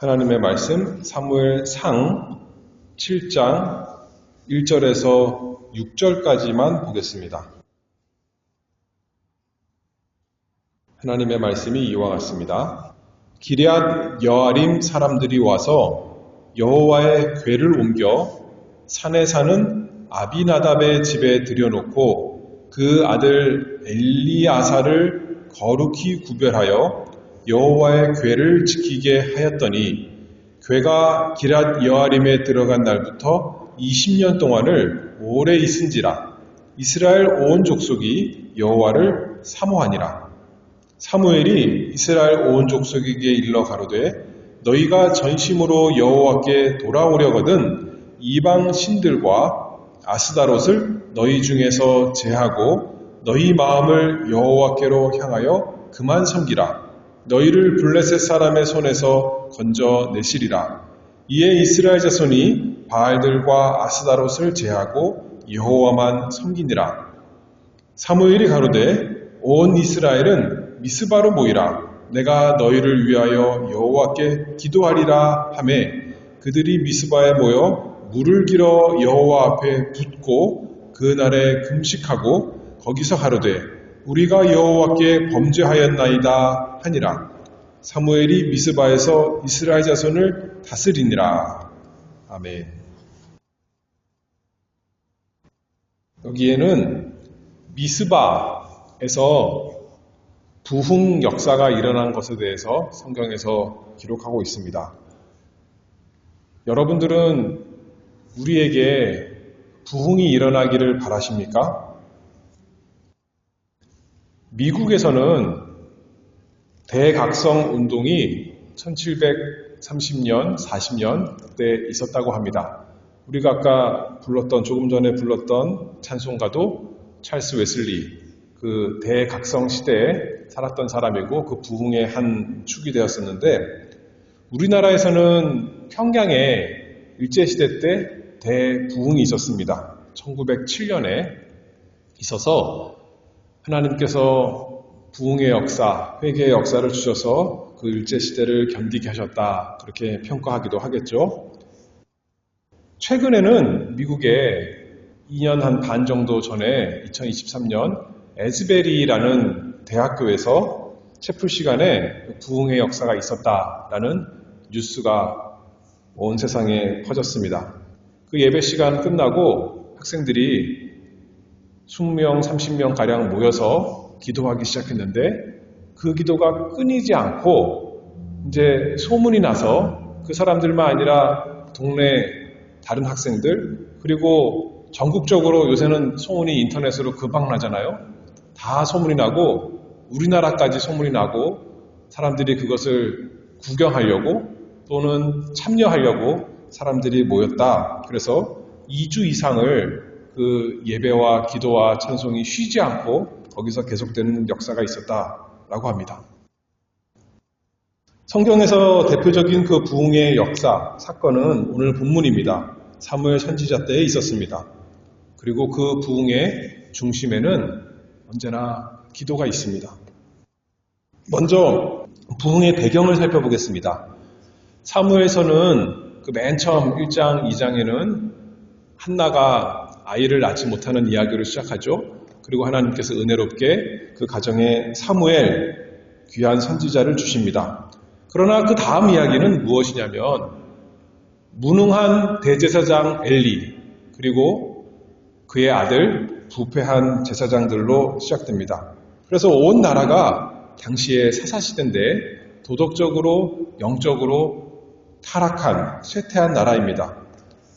하나님의 말씀 사무엘 상 7장 1절에서 6절까지만 보겠습니다. 하나님의 말씀이 이와 같습니다. 기리앗 여아림 사람들이 와서 여호와의 궤를 옮겨 산에 사는 아비나답의 집에 들여놓고 그 아들 엘리아사를 거룩히 구별하여 여호와의 궤를 지키게 하였더니 궤가 기랏 여아림에 들어간 날부터 20년 동안을 오래 있은지라. 이스라엘 온 족속이 여호와를 사모하니라. 사무엘이 이스라엘 온 족속에게 일러 가로되 너희가 전심으로 여호와께 돌아오려거든 이방 신들과 아스다롯을 너희 중에서 제하고 너희 마음을 여호와께로 향하여 그만 섬기라 너희를 블레셋 사람의 손에서 건져내시리라. 이에 이스라엘 자손이 바알들과 아스다롯을 제하고 여호와만 섬기니라. 사무엘이 가로되 온 이스라엘은 미스바로 모이라. 내가 너희를 위하여 여호와께 기도하리라 하매 그들이 미스바에 모여 물을 길어 여호와 앞에 붓고 그날에 금식하고 거기서 가로되 우리가 여호와께 범죄하였나이다 하니라. 사무엘이 미스바에서 이스라엘 자손을 다스리니라. 아멘. 여기에는 미스바에서 부흥 역사가 일어난 것에 대해서 성경에서 기록하고 있습니다. 여러분들은 우리에게 부흥이 일어나기를 바라십니까? 미국에서는 대각성 운동이 1730년, 40년 때 있었다고 합니다. 우리가 아까 불렀던, 조금 전에 불렀던 찬송가도 찰스 웨슬리, 그 대각성 시대에 살았던 사람이고 그 부흥의 한 축이 되었었는데 우리나라에서는 평양에 일제 시대 때 대부흥이 있었습니다. 1907년에 있어서 하나님께서 부흥의 역사, 회개의 역사를 주셔서 그 일제 시대를 견디게 하셨다. 그렇게 평가하기도 하겠죠. 최근에는 미국에 2년 한 반 정도 전에 2023년 에즈베리라는 대학교에서 채플 시간에 부흥의 역사가 있었다라는 뉴스가 온 세상에 퍼졌습니다. 그 예배 시간 끝나고 학생들이 20명, 30명 가량 모여서 기도하기 시작했는데 그 기도가 끊이지 않고 이제 소문이 나서 그 사람들만 아니라 동네 다른 학생들 그리고 전국적으로 요새는 소문이 인터넷으로 금방 나잖아요. 다 소문이 나고 우리나라까지 소문이 나고 사람들이 그것을 구경하려고 또는 참여하려고 사람들이 모였다. 그래서 2주 이상을 그 예배와 기도와 찬송이 쉬지 않고 거기서 계속되는 역사가 있었다라고 합니다. 성경에서 대표적인 그 부흥의 역사, 사건은 오늘 본문입니다. 사무엘 선지자 때에 있었습니다. 그리고 그 부흥의 중심에는 언제나 기도가 있습니다. 먼저 부흥의 배경을 살펴보겠습니다. 사무엘서는 그 맨 처음 1장, 2장에는 한나가 아이를 낳지 못하는 이야기를 시작하죠. 그리고 하나님께서 은혜롭게 그 가정에 사무엘 귀한 선지자를 주십니다. 그러나 그 다음 이야기는 무엇이냐면 무능한 대제사장 엘리 그리고 그의 아들 부패한 제사장들로 시작됩니다. 그래서 온 나라가 당시의 사사시대인데 도덕적으로 영적으로 타락한 쇠퇴한 나라입니다.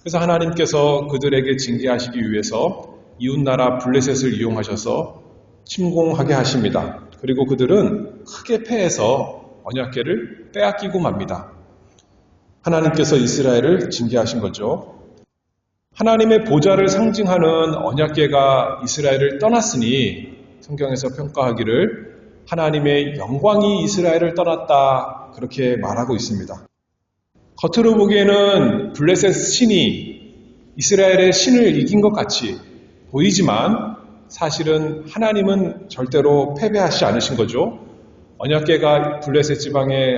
그래서 하나님께서 그들에게 징계하시기 위해서 이웃나라 블레셋을 이용하셔서 침공하게 하십니다. 그리고 그들은 크게 패해서 언약계를 빼앗기고 맙니다. 하나님께서 이스라엘을 징계하신 거죠. 하나님의 보좌를 상징하는 언약계가 이스라엘을 떠났으니 성경에서 평가하기를 하나님의 영광이 이스라엘을 떠났다 그렇게 말하고 있습니다. 겉으로 보기에는 블레셋 신이 이스라엘의 신을 이긴 것 같이 보이지만 사실은 하나님은 절대로 패배하지 않으신 거죠. 언약계가 블레셋 지방에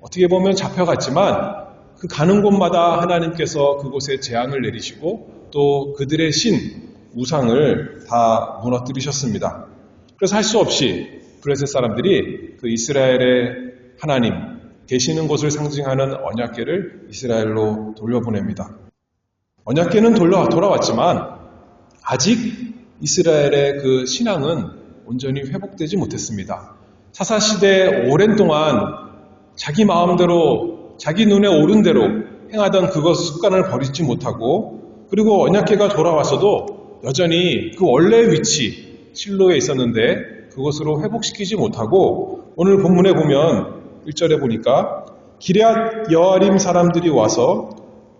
어떻게 보면 잡혀갔지만 그 가는 곳마다 하나님께서 그곳에 재앙을 내리시고 또 그들의 신, 우상을 다 무너뜨리셨습니다. 그래서 할 수 없이 블레셋 사람들이 그 이스라엘의 하나님, 계시는 곳을 상징하는 언약계를 이스라엘로 돌려보냅니다. 언약계는 돌려, 돌아왔지만 아직 이스라엘의 그 신앙은 온전히 회복되지 못했습니다. 사사시대 오랜 동안 자기 마음대로 자기 눈에 오른 대로 행하던 그것 습관을 버리지 못하고 그리고 언약계가 돌아와서도 여전히 그 원래 위치 실로에 있었는데 그것으로 회복시키지 못하고 오늘 본문에 보면 1절에 보니까 기럇 여아림 사람들이 와서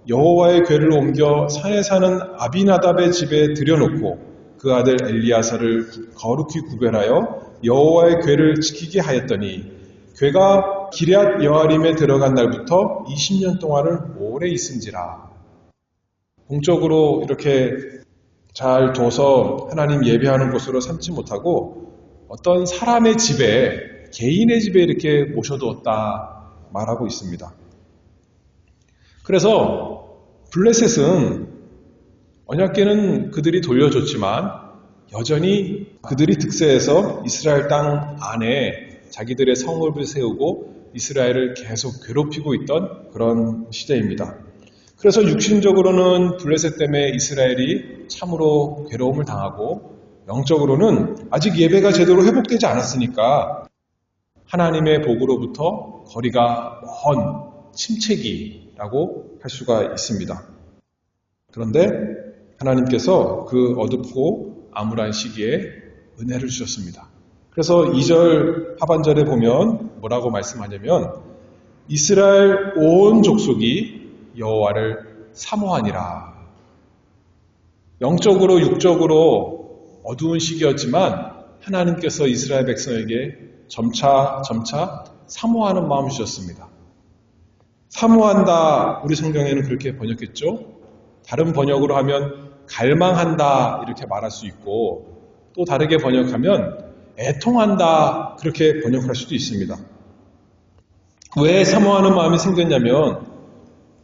여호와의 궤를 옮겨 산에 사는 아비나답의 집에 들여놓고 그 아들 엘리야사를 거룩히 구별하여 여호와의 궤를 지키게 하였더니 궤가 기럇 여아림에 들어간 날부터 20년 동안을 오래 있은지라. 공적으로 이렇게 잘 둬서 하나님 예배하는 곳으로 삼지 못하고 어떤 사람의 집에 개인의 집에 이렇게 모셔두었다 말하고 있습니다. 그래서 블레셋은 언약계는 그들이 돌려줬지만 여전히 그들이 득세해서 이스라엘 땅 안에 자기들의 성읍을 세우고 이스라엘을 계속 괴롭히고 있던 그런 시대입니다. 그래서 육신적으로는 블레셋 때문에 이스라엘이 참으로 괴로움을 당하고 영적으로는 아직 예배가 제대로 회복되지 않았으니까 하나님의 복으로부터 거리가 먼 침체기라고 할 수가 있습니다. 그런데 하나님께서 그 어둡고 암울한 시기에 은혜를 주셨습니다. 그래서 2절 하반절에 보면 뭐라고 말씀하냐면 이스라엘 온 족속이 여호와를 사모하니라. 영적으로 육적으로 어두운 시기였지만 하나님께서 이스라엘 백성에게 점차 점차 사모하는 마음을 주셨습니다. 사모한다 우리 성경에는 그렇게 번역했죠. 다른 번역으로 하면 갈망한다 이렇게 말할 수 있고 또 다르게 번역하면 애통한다 그렇게 번역할 수도 있습니다. 왜 사모하는 마음이 생겼냐면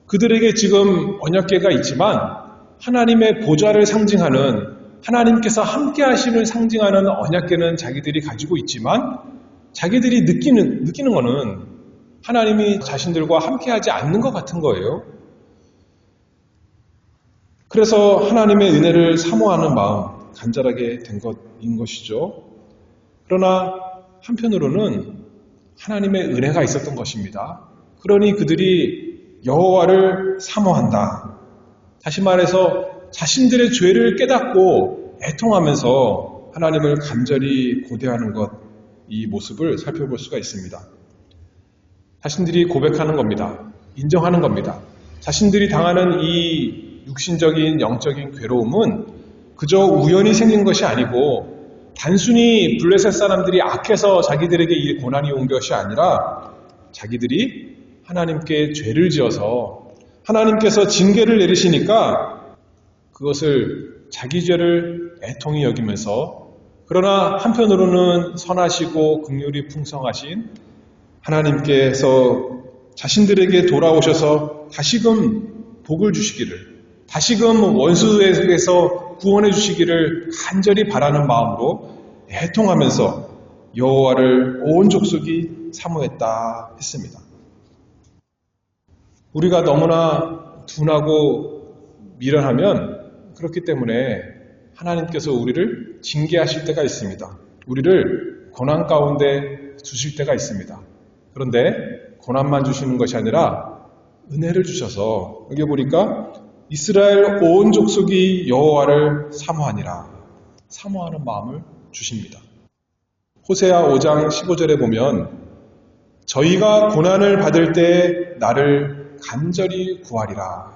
그들에게 지금 언약계가 있지만 하나님의 보좌를 상징하는 하나님께서 함께 하시는 상징하는 언약계는 자기들이 가지고 있지만 자기들이 느끼는, 느끼는 거는 하나님이 자신들과 함께하지 않는 것 같은 거예요. 그래서 하나님의 은혜를 사모하는 마음, 간절하게 된 것인 것이죠. 그러나 한편으로는 하나님의 은혜가 있었던 것입니다. 그러니 그들이 여호와를 사모한다. 다시 말해서 자신들의 죄를 깨닫고 애통하면서 하나님을 간절히 고대하는 것, 이 모습을 살펴볼 수가 있습니다. 자신들이 고백하는 겁니다. 인정하는 겁니다. 자신들이 당하는 이 육신적인 영적인 괴로움은 그저 우연히 생긴 것이 아니고 단순히 블레셋 사람들이 악해서 자기들에게 이 고난이 온 것이 아니라 자기들이 하나님께 죄를 지어서 하나님께서 징계를 내리시니까 그것을 자기 죄를 애통히 여기면서 그러나 한편으로는 선하시고 극률이 풍성하신 하나님께서 자신들에게 돌아오셔서 다시금 복을 주시기를, 다시금 원수에게서 구원해 주시기를 간절히 바라는 마음으로 애통하면서 여호와를 온 족속이 사모했다 했습니다. 우리가 너무나 둔하고 미련하면 그렇기 때문에 하나님께서 우리를 징계하실 때가 있습니다. 우리를 고난 가운데 주실 때가 있습니다. 그런데 고난만 주시는 것이 아니라 은혜를 주셔서 여기 보니까 이스라엘 온 족속이 여호와를 사모하니라 사모하는 마음을 주십니다. 호세아 5장 15절에 보면 저희가 고난을 받을 때 나를 간절히 구하리라.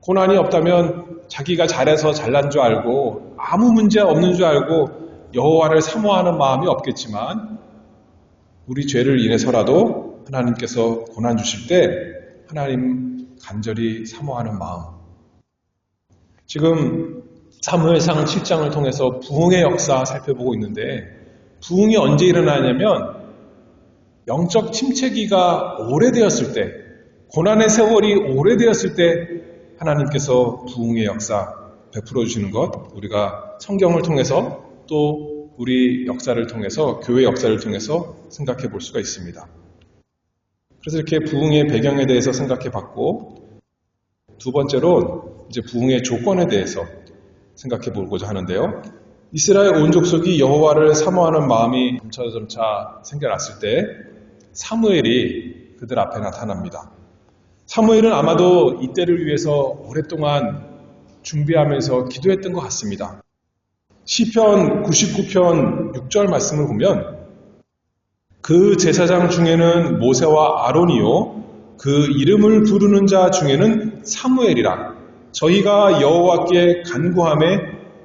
고난이 없다면 자기가 잘해서 잘난 줄 알고 아무 문제 없는 줄 알고 여호와를 사모하는 마음이 없겠지만 우리 죄를 인해서라도 하나님께서 고난 주실 때 하나님 간절히 사모하는 마음. 지금 사무엘상 7장을 통해서 부흥의 역사 살펴보고 있는데 부흥이 언제 일어나냐면 영적 침체기가 오래되었을 때, 고난의 세월이 오래되었을 때 하나님께서 부흥의 역사 베풀어 주시는 것, 우리가 성경을 통해서 또 우리 역사를 통해서, 교회 역사를 통해서 생각해 볼 수가 있습니다. 그래서 이렇게 부흥의 배경에 대해서 생각해 봤고, 두 번째로 이제 부흥의 조건에 대해서 생각해 보고자 하는데요. 이스라엘 온 족속이 여호와를 사모하는 마음이 점차점차 생겨났을 때 사무엘이 그들 앞에 나타납니다. 사무엘은 아마도 이때를 위해서 오랫동안 준비하면서 기도했던 것 같습니다. 시편 99편 6절 말씀을 보면 그 제사장 중에는 모세와 아론이요 그 이름을 부르는 자 중에는 사무엘이라 저희가 여호와께 간구함에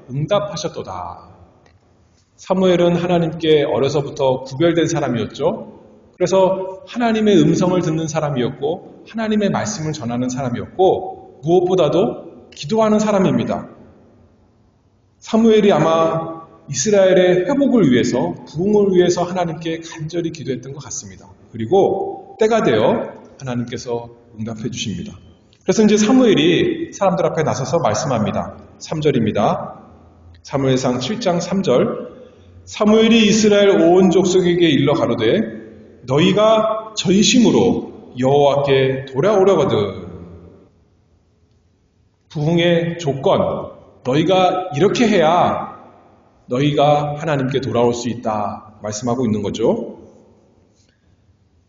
응답하셨도다. 사무엘은 하나님께 어려서부터 구별된 사람이었죠. 그래서 하나님의 음성을 듣는 사람이었고 하나님의 말씀을 전하는 사람이었고 무엇보다도 기도하는 사람입니다. 사무엘이 아마 이스라엘의 회복을 위해서 부흥을 위해서 하나님께 간절히 기도했던 것 같습니다. 그리고 때가 되어 하나님께서 응답해 주십니다. 그래서 이제 사무엘이 사람들 앞에 나서서 말씀합니다. 3절입니다. 사무엘상 7장 3절 사무엘이 이스라엘 온 족속에게 일러 가로되 너희가 전심으로 여호와께 돌아오려거든 부흥의 조건 너희가 이렇게 해야 너희가 하나님께 돌아올 수 있다 말씀하고 있는 거죠.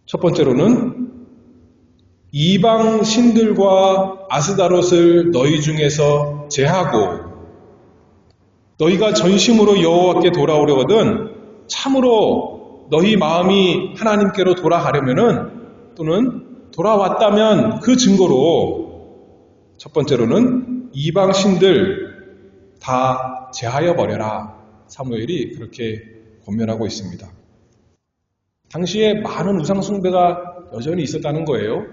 첫 번째로는 이방 신들과 아스다롯을 너희 중에서 제하고 너희가 전심으로 여호와께 돌아오려거든 참으로 너희 마음이 하나님께로 돌아가려면은 또는 돌아왔다면 그 증거로 첫 번째로는 이방 신들 다 제하여 버려라 사무엘이 그렇게 권면하고 있습니다. 당시에 많은 우상 숭배가 여전히 있었다는 거예요.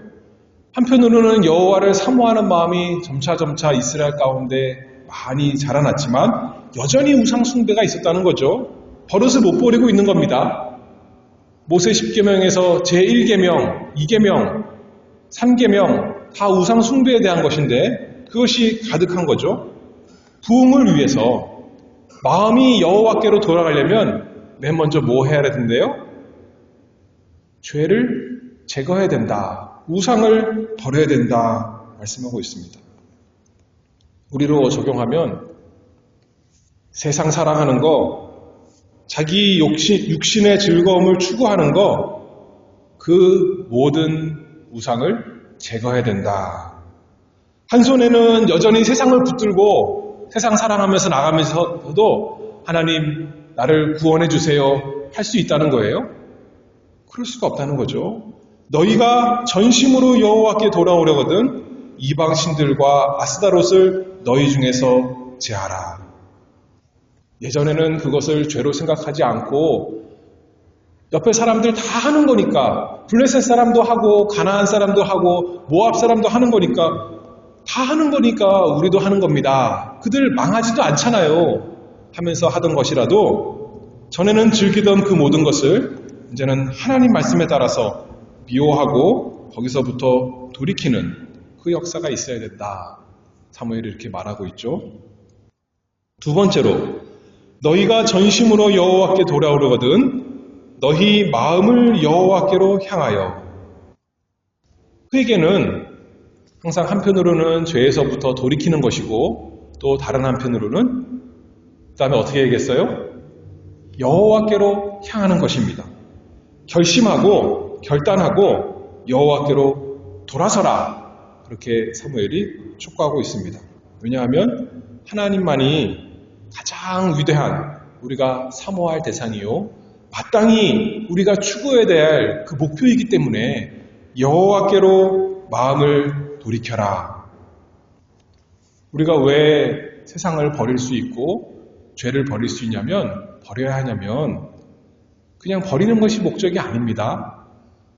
한편으로는 여호와를 사모하는 마음이 점차점차 이스라엘 가운데 많이 자라났지만 여전히 우상 숭배가 있었다는 거죠. 버릇을 못 버리고 있는 겁니다. 모세 10계명에서 제1계명, 2계명, 3계명 다 우상 숭배에 대한 것인데 그것이 가득한 거죠. 부흥을 위해서 마음이 여호와께로 돌아가려면 맨 먼저 뭐 해야 되는데요? 죄를 제거해야 된다. 우상을 버려야 된다. 말씀하고 있습니다. 우리로 적용하면 세상 사랑하는 거, 자기 욕심, 육신의 즐거움을 추구하는 거, 그 모든 우상을 제거해야 된다. 한 손에는 여전히 세상을 붙들고 세상 사랑하면서 나가면서도 하나님 나를 구원해 주세요 할 수 있다는 거예요. 그럴 수가 없다는 거죠. 너희가 전심으로 여호와께 돌아오려거든 이방 신들과 아스다롯을 너희 중에서 제하라. 예전에는 그것을 죄로 생각하지 않고 옆에 사람들 다 하는 거니까 블레셋 사람도 하고 가나안 사람도 하고 모압 사람도 하는 거니까 다 하는 거니까 우리도 하는 겁니다. 그들 망하지도 않잖아요. 하면서 하던 것이라도 전에는 즐기던 그 모든 것을 이제는 하나님 말씀에 따라서 미워하고 거기서부터 돌이키는 그 역사가 있어야 된다. 사무엘이 이렇게 말하고 있죠. 두 번째로 너희가 전심으로 여호와께 돌아오려거든 너희 마음을 여호와께로 향하여 회개는 항상 한편으로는 죄에서부터 돌이키는 것이고 또 다른 한편으로는 그 다음에 어떻게 얘기했어요? 여호와께로 향하는 것입니다. 결심하고 결단하고 여호와께로 돌아서라 그렇게 사무엘이 촉구하고 있습니다. 왜냐하면 하나님만이 가장 위대한 우리가 사모할 대상이요. 마땅히 우리가 추구해야 될 그 목표이기 때문에 여호와께로 마음을 돌이켜라. 우리가 왜 세상을 버릴 수 있고 죄를 버릴 수 있냐면 버려야 하냐면 그냥 버리는 것이 목적이 아닙니다.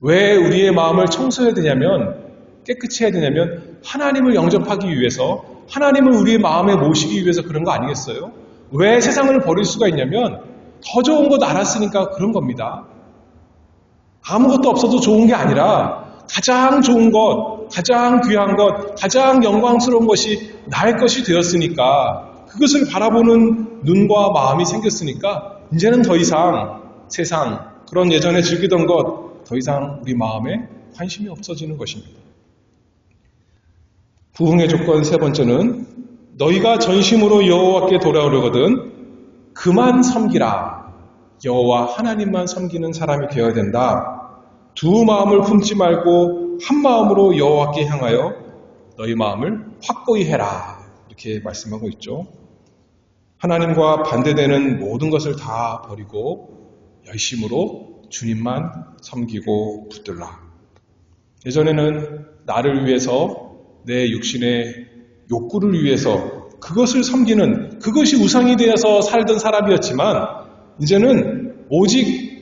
왜 우리의 마음을 청소해야 되냐면 깨끗이 해야 되냐면 하나님을 영접하기 위해서 하나님을 우리의 마음에 모시기 위해서 그런 거 아니겠어요? 왜 세상을 버릴 수가 있냐면 더 좋은 것 알았으니까 그런 겁니다. 아무것도 없어도 좋은 게 아니라 가장 좋은 것, 가장 귀한 것, 가장 영광스러운 것이 나의 것이 되었으니까 그것을 바라보는 눈과 마음이 생겼으니까 이제는 더 이상 세상, 그런 예전에 즐기던 것 더 이상 우리 마음에 관심이 없어지는 것입니다. 부흥의 조건 세 번째는 너희가 전심으로 여호와께 돌아오려거든 그만 섬기라. 여호와 하나님만 섬기는 사람이 되어야 된다. 두 마음을 품지 말고 한 마음으로 여호와께 향하여 너희 마음을 확고히 해라. 이렇게 말씀하고 있죠. 하나님과 반대되는 모든 것을 다 버리고 열심으로 주님만 섬기고 붙들라. 예전에는 나를 위해서 내 육신의 욕구를 위해서 그것을 섬기는 그것이 우상이 되어서 살던 사람이었지만 이제는 오직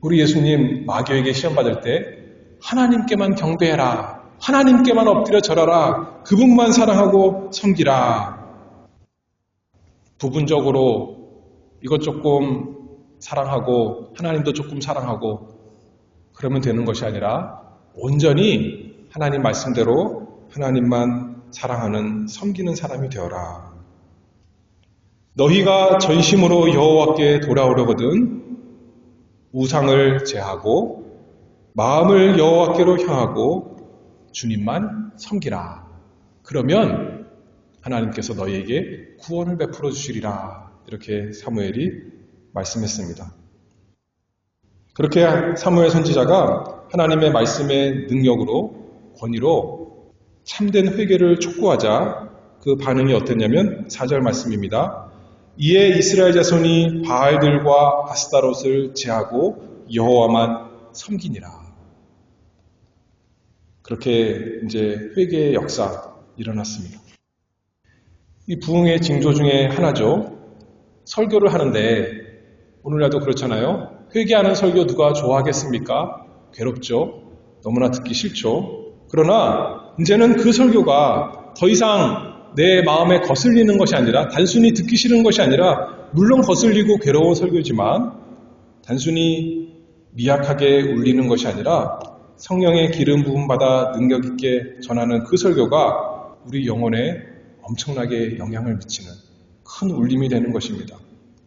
우리 예수님 마귀에게 시험 받을 때 하나님께만 경배해라. 하나님께만 엎드려 절하라. 그분만 사랑하고 섬기라. 부분적으로 이것 조금 사랑하고 하나님도 조금 사랑하고 그러면 되는 것이 아니라 온전히 하나님 말씀대로 하나님만 사랑하는 섬기는 사람이 되어라. 너희가 전심으로 여호와께 돌아오려거든 우상을 제하고 마음을 여호와께로 향하고 주님만 섬기라. 그러면 하나님께서 너희에게 구원을 베풀어 주시리라. 이렇게 사무엘이 말씀했습니다. 그렇게 사무엘 선지자가 하나님의 말씀의 능력으로 권위로 참된 회개를 촉구하자 그 반응이 어땠냐면 4절 말씀입니다. 이에 이스라엘 자손이 바알들과 아스타롯을 제하고 여호와만 섬기니라. 그렇게 이제 회개의 역사 일어났습니다. 이 부흥의 징조 중에 하나죠. 설교를 하는데 오늘날도 그렇잖아요. 회개하는 설교 누가 좋아하겠습니까? 괴롭죠. 너무나 듣기 싫죠. 그러나 이제는 그 설교가 더 이상 내 마음에 거슬리는 것이 아니라 단순히 듣기 싫은 것이 아니라 물론 거슬리고 괴로운 설교지만 단순히 미약하게 울리는 것이 아니라 성령의 기름 부음 받아 능력 있게 전하는 그 설교가 우리 영혼에 엄청나게 영향을 미치는 큰 울림이 되는 것입니다.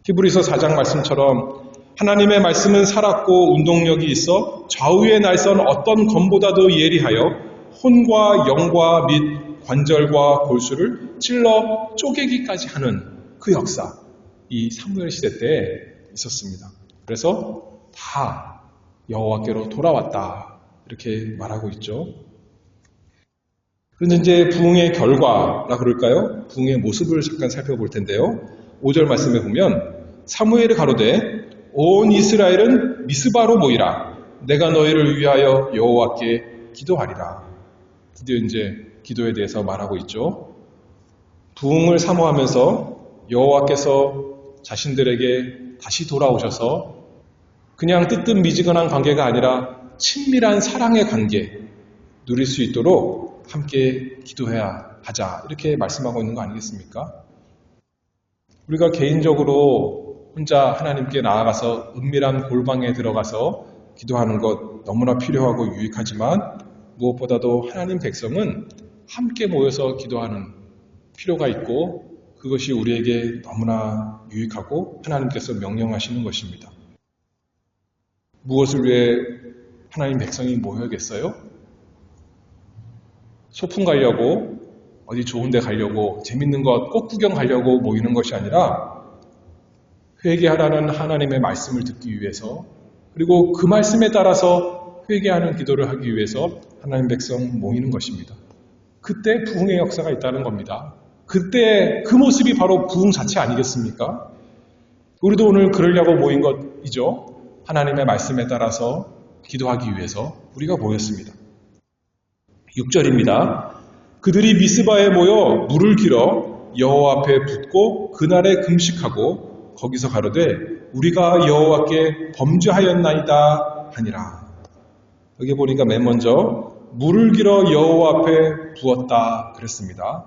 히브리서 4장 말씀처럼 하나님의 말씀은 살았고 운동력이 있어 좌우의 날선 어떤 검보다도 예리하여 혼과 영과 및 관절과 골수를 찔러 쪼개기까지 하는 그 역사 이 사무엘 시대 때 있었습니다. 그래서 다 여호와께로 돌아왔다 이렇게 말하고 있죠. 그런데 이제 부흥의 결과라 그럴까요? 부흥의 모습을 잠깐 살펴볼 텐데요. 5절 말씀에 보면 사무엘이 가로되 온 이스라엘은 미스바로 모이라 내가 너희를 위하여 여호와께 기도하리라. 드디어 이제 기도에 대해서 말하고 있죠. 부흥을 사모하면서 여호와께서 자신들에게 다시 돌아오셔서 그냥 뜨뜻 미지근한 관계가 아니라 친밀한 사랑의 관계 누릴 수 있도록 함께 기도해야 하자 이렇게 말씀하고 있는 거 아니겠습니까? 우리가 개인적으로 혼자 하나님께 나아가서 은밀한 골방에 들어가서 기도하는 것 너무나 필요하고 유익하지만 무엇보다도 하나님 백성은 함께 모여서 기도하는 필요가 있고 그것이 우리에게 너무나 유익하고 하나님께서 명령하시는 것입니다. 무엇을 위해 하나님 백성이 모여야겠어요? 소풍 가려고 어디 좋은 데 가려고 재밌는 것 꼭 구경 가려고 모이는 것이 아니라 회개하라는 하나님의 말씀을 듣기 위해서 그리고 그 말씀에 따라서 회개하는 기도를 하기 위해서 하나님 백성 모이는 것입니다. 그때 부흥의 역사가 있다는 겁니다. 그때 그 모습이 바로 부흥 자체 아니겠습니까? 우리도 오늘 그러려고 모인 것이죠. 하나님의 말씀에 따라서 기도하기 위해서 우리가 모였습니다. 6절입니다. 그들이 미스바에 모여 물을 길어 여호와 앞에 붓고 그날에 금식하고 거기서 가로되 우리가 여호와께 범죄하였나이다 하니라. 여기 보니까 맨 먼저 물을 길어 여호와 앞에 부었다 그랬습니다.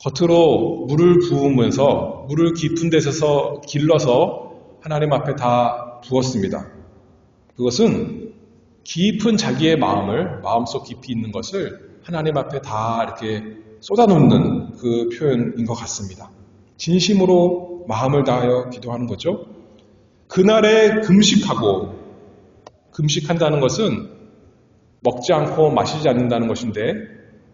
겉으로 물을 부으면서 물을 깊은 데서 길러서 하나님 앞에 다 부었습니다. 그것은 깊은 자기의 마음을 마음속 깊이 있는 것을 하나님 앞에 다 이렇게 쏟아놓는 그 표현인 것 같습니다. 진심으로 마음을 다하여 기도하는 거죠. 그날에 금식하고 금식한다는 것은 먹지 않고 마시지 않는다는 것인데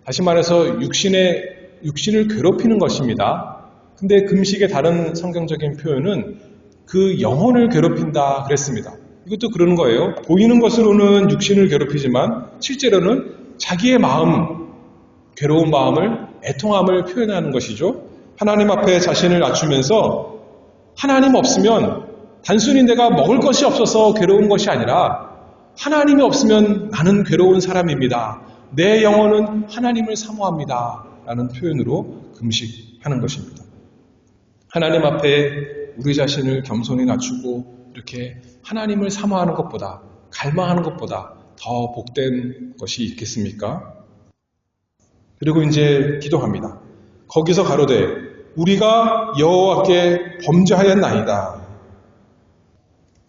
다시 말해서 육신의 육신을 괴롭히는 것입니다. 근데 금식의 다른 성경적인 표현은 그 영혼을 괴롭힌다 그랬습니다. 이것도 그런 거예요. 보이는 것으로는 육신을 괴롭히지만 실제로는 자기의 마음, 괴로운 마음을 애통함을 표현하는 것이죠. 하나님 앞에 자신을 낮추면서 하나님 없으면 단순히 내가 먹을 것이 없어서 괴로운 것이 아니라 하나님이 없으면 나는 괴로운 사람입니다. 내 영혼은 하나님을 사모합니다. 라는 표현으로 금식하는 것입니다. 하나님 앞에 우리 자신을 겸손히 낮추고 이렇게 하나님을 사모하는 것보다 갈망하는 것보다 더 복된 것이 있겠습니까? 그리고 이제 기도합니다. 거기서 가로되 우리가 여호와께 범죄하였나이다.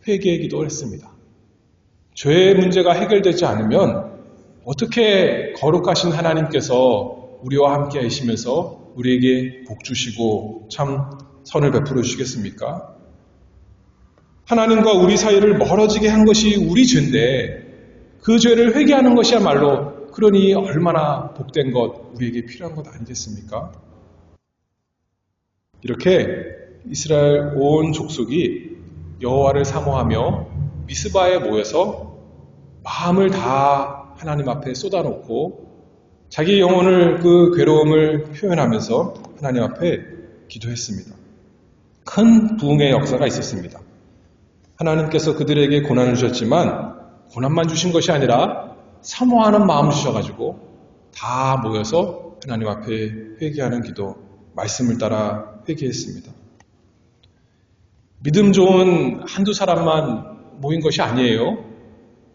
회개의 기도를 했습니다. 죄의 문제가 해결되지 않으면 어떻게 거룩하신 하나님께서 우리와 함께 하시면서 우리에게 복 주시고 참 선을 베풀어 주시겠습니까? 하나님과 우리 사이를 멀어지게 한 것이 우리 죄인데 그 죄를 회개하는 것이야말로 그러니 얼마나 복된 것 우리에게 필요한 것 아니겠습니까? 이렇게 이스라엘 온 족속이 여호와를 사모하며 미스바에 모여서 마음을 다 하나님 앞에 쏟아놓고 자기 영혼을 그 괴로움을 표현하면서 하나님 앞에 기도했습니다. 큰 부흥의 역사가 있었습니다. 하나님께서 그들에게 고난을 주셨지만 고난만 주신 것이 아니라 사모하는 마음을 주셔가지고 다 모여서 하나님 앞에 회개하는 기도, 말씀을 따라 회개했습니다. 믿음 좋은 한두 사람만 모인 것이 아니에요.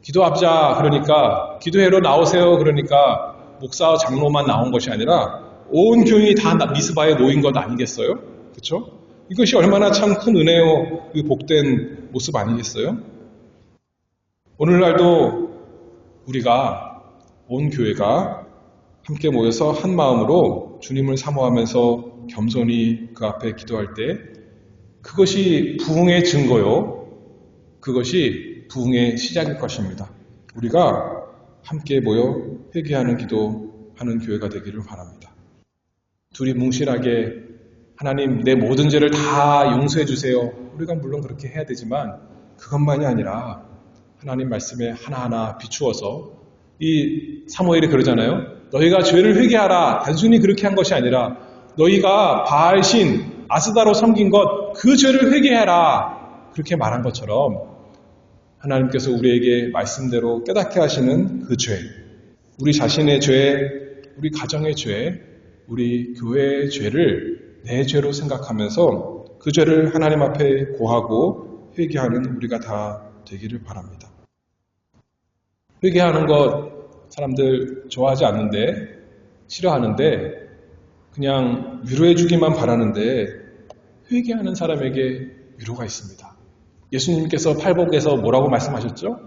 기도하자 그러니까 기도회로 나오세요 그러니까 목사 장로만 나온 것이 아니라 온 교인이 다 미스바에 모인 것 아니겠어요? 그렇죠? 이것이 얼마나 참 큰 은혜요 그 복된 모습 아니겠어요? 오늘날도 우리가 온 교회가 함께 모여서 한 마음으로 주님을 사모하면서 겸손히 그 앞에 기도할 때 그것이 부흥의 증거요. 그것이 부흥의 시작일 것입니다. 우리가 함께 모여 회개하는 기도하는 교회가 되기를 바랍니다. 둘이 뭉실하게 하나님 내 모든 죄를 다 용서해 주세요. 우리가 물론 그렇게 해야 되지만 그것만이 아니라 하나님 말씀에 하나하나 비추어서 이 사모엘이 그러잖아요. 너희가 죄를 회개하라. 단순히 그렇게 한 것이 아니라 너희가 바알신 아스다로 섬긴 것 그 죄를 회개해라. 그렇게 말한 것처럼 하나님께서 우리에게 말씀대로 깨닫게 하시는 그 죄, 우리 자신의 죄, 우리 가정의 죄, 우리 교회의 죄를 내 죄로 생각하면서 그 죄를 하나님 앞에 고하고 회개하는 우리가 다 되기를 바랍니다. 회개하는 것 사람들 좋아하지 않는데 싫어하는데 그냥 위로해 주기만 바라는데 회개하는 사람에게 위로가 있습니다. 예수님께서 팔복에서 뭐라고 말씀하셨죠?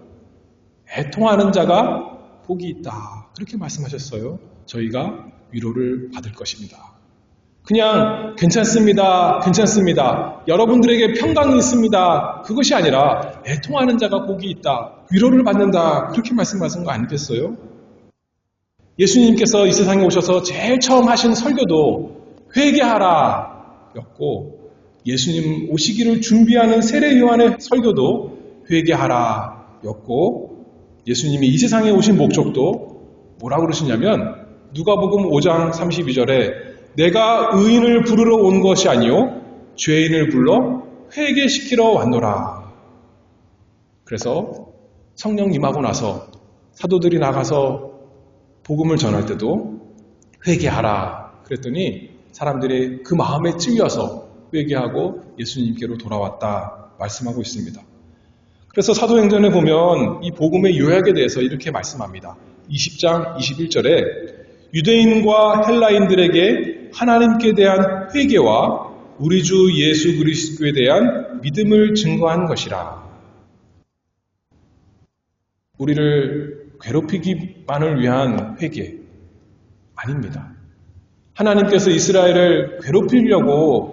애통하는 자가 복이 있다. 그렇게 말씀하셨어요. 저희가 위로를 받을 것입니다. 그냥 괜찮습니다. 괜찮습니다. 여러분들에게 평강이 있습니다. 그것이 아니라 애통하는 자가 복이 있다. 위로를 받는다. 그렇게 말씀하신 거 아니겠어요? 예수님께서 이 세상에 오셔서 제일 처음 하신 설교도 회개하라 였고 예수님 오시기를 준비하는 세례 요한의 설교도 회개하라 였고 예수님이 이 세상에 오신 목적도 뭐라 그러시냐면 누가복음 5장 32절에 내가 의인을 부르러 온 것이 아니요 죄인을 불러 회개시키러 왔노라. 그래서 성령 임하고 나서 사도들이 나가서 복음을 전할 때도 회개하라 그랬더니 사람들이 그 마음에 찔려서 회개하고 예수님께로 돌아왔다 말씀하고 있습니다. 그래서 사도행전에 보면 이 복음의 요약에 대해서 이렇게 말씀합니다. 20장 21절에 유대인과 헬라인들에게 하나님께 대한 회개와 우리 주 예수 그리스도에 대한 믿음을 증거한 것이라. 우리를 괴롭히기만을 위한 회개 아닙니다. 하나님께서 이스라엘을 괴롭히려고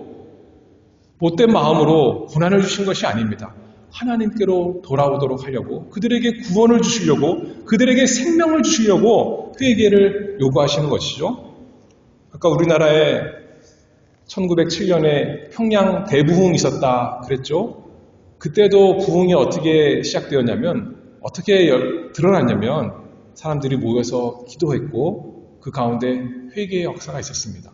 못된 마음으로 고난을 주신 것이 아닙니다. 하나님께로 돌아오도록 하려고 그들에게 구원을 주시려고 그들에게 생명을 주시려고 회개를 요구하시는 것이죠. 아까 우리나라에 1907년에 평양 대부흥이 있었다 그랬죠. 그때도 부흥이 어떻게 시작되었냐면 어떻게 드러났냐면 사람들이 모여서 기도했고 그 가운데 회개의 역사가 있었습니다.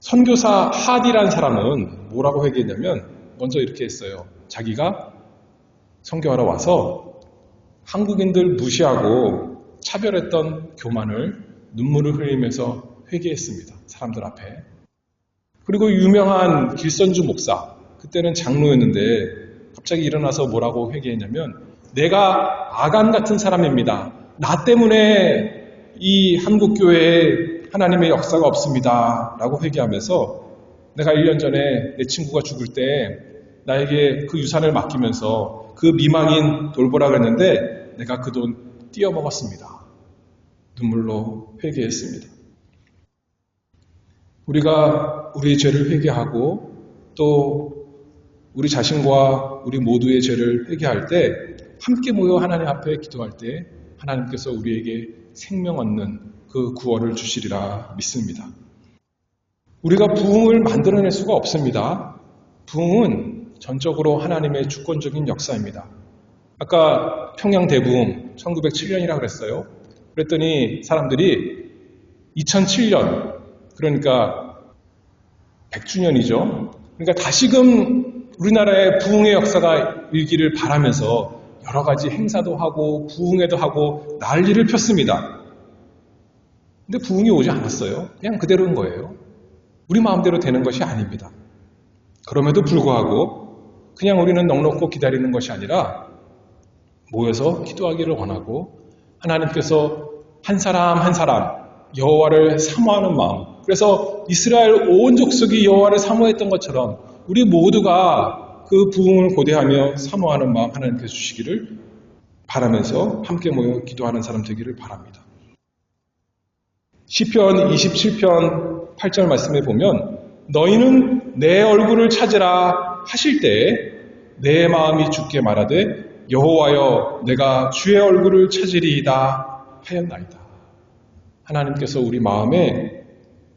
선교사 하디라는 사람은 뭐라고 회개했냐면 먼저 이렇게 했어요. 자기가 선교하러 와서 한국인들 무시하고 차별했던 교만을 눈물을 흘리면서 회개했습니다. 사람들 앞에. 그리고 유명한 길선주 목사, 그때는 장로였는데 갑자기 일어나서 뭐라고 회개했냐면 내가 아간 같은 사람입니다. 나 때문에 이 한국교회에 하나님의 역사가 없습니다. 라고 회개하면서 내가 1년 전에 내 친구가 죽을 때 나에게 그 유산을 맡기면서 그 미망인 돌보라 그랬는데 내가 그 돈 띄어먹었습니다. 눈물로 회개했습니다. 우리가 우리의 죄를 회개하고 또 우리 자신과 우리 모두의 죄를 회개할 때 함께 모여 하나님 앞에 기도할 때 하나님께서 우리에게 생명 얻는 그 구원을 주시리라 믿습니다. 우리가 부흥을 만들어낼 수가 없습니다. 부흥은 전적으로 하나님의 주권적인 역사입니다. 아까 평양 대부흥 1907년이라 그랬어요. 그랬더니 사람들이 2007년 그러니까 100주년이죠. 그러니까 다시금 우리나라의 부흥의 역사가 일기를 바라면서 여러 가지 행사도 하고 부흥회도 하고 난리를 폈습니다. 근데 부흥이 오지 않았어요. 그냥 그대로인 거예요. 우리 마음대로 되는 것이 아닙니다. 그럼에도 불구하고 그냥 우리는 넉넉고 기다리는 것이 아니라 모여서 기도하기를 원하고 하나님께서 한 사람 한 사람 여호와를 사모하는 마음. 그래서 이스라엘 온 족속이 여호와를 사모했던 것처럼 우리 모두가 그 부흥을 고대하며 사모하는 마음 하나님께서 주시기를 바라면서 함께 모여 기도하는 사람 되기를 바랍니다. 시편 27편 8절 말씀에 보면 너희는 내 얼굴을 찾으라 하실 때 내 마음이 죽게 말하되 여호와여 내가 주의 얼굴을 찾으리이다 하였나이다. 하나님께서 우리 마음에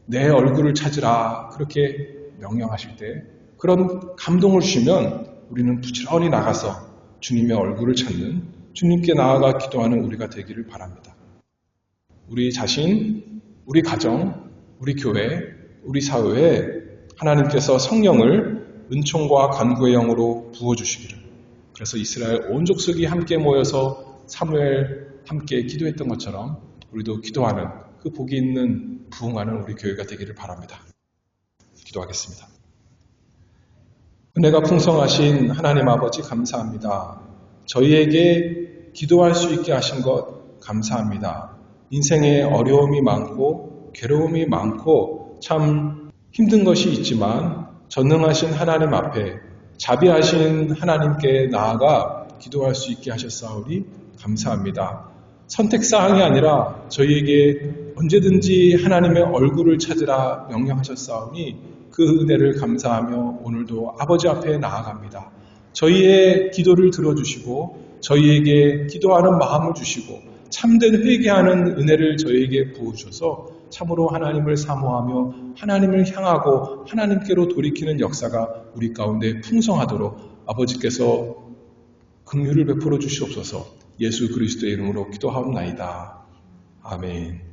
내 얼굴을 찾으라 그렇게 명령하실 때 그런 감동을 주시면 우리는 부지런히 나가서 주님의 얼굴을 찾는 주님께 나아가 기도하는 우리가 되기를 바랍니다. 우리 자신, 우리 가정, 우리 교회, 우리 사회에 하나님께서 성령을 은총과 간구의 영으로 부어주시기를. 그래서 이스라엘 온 족속이 함께 모여서 사무엘 함께 기도했던 것처럼 우리도 기도하는 그 복이 있는 부흥하는 우리 교회가 되기를 바랍니다. 기도하겠습니다. 은혜가 풍성하신 하나님 아버지 감사합니다. 저희에게 기도할 수 있게 하신 것 감사합니다. 인생에 어려움이 많고 괴로움이 많고 참 힘든 것이 있지만 전능하신 하나님 앞에 자비하신 하나님께 나아가 기도할 수 있게 하셨사오니 감사합니다. 선택사항이 아니라 저희에게 언제든지 하나님의 얼굴을 찾으라 명령하셨사오니 그 은혜를 감사하며 오늘도 아버지 앞에 나아갑니다. 저희의 기도를 들어주시고 저희에게 기도하는 마음을 주시고 참된 회개하는 은혜를 저희에게 부어주셔서 참으로 하나님을 사모하며 하나님을 향하고 하나님께로 돌이키는 역사가 우리 가운데 풍성하도록 아버지께서 긍휼을 베풀어 주시옵소서 예수 그리스도의 이름으로 기도하옵나이다. 아멘.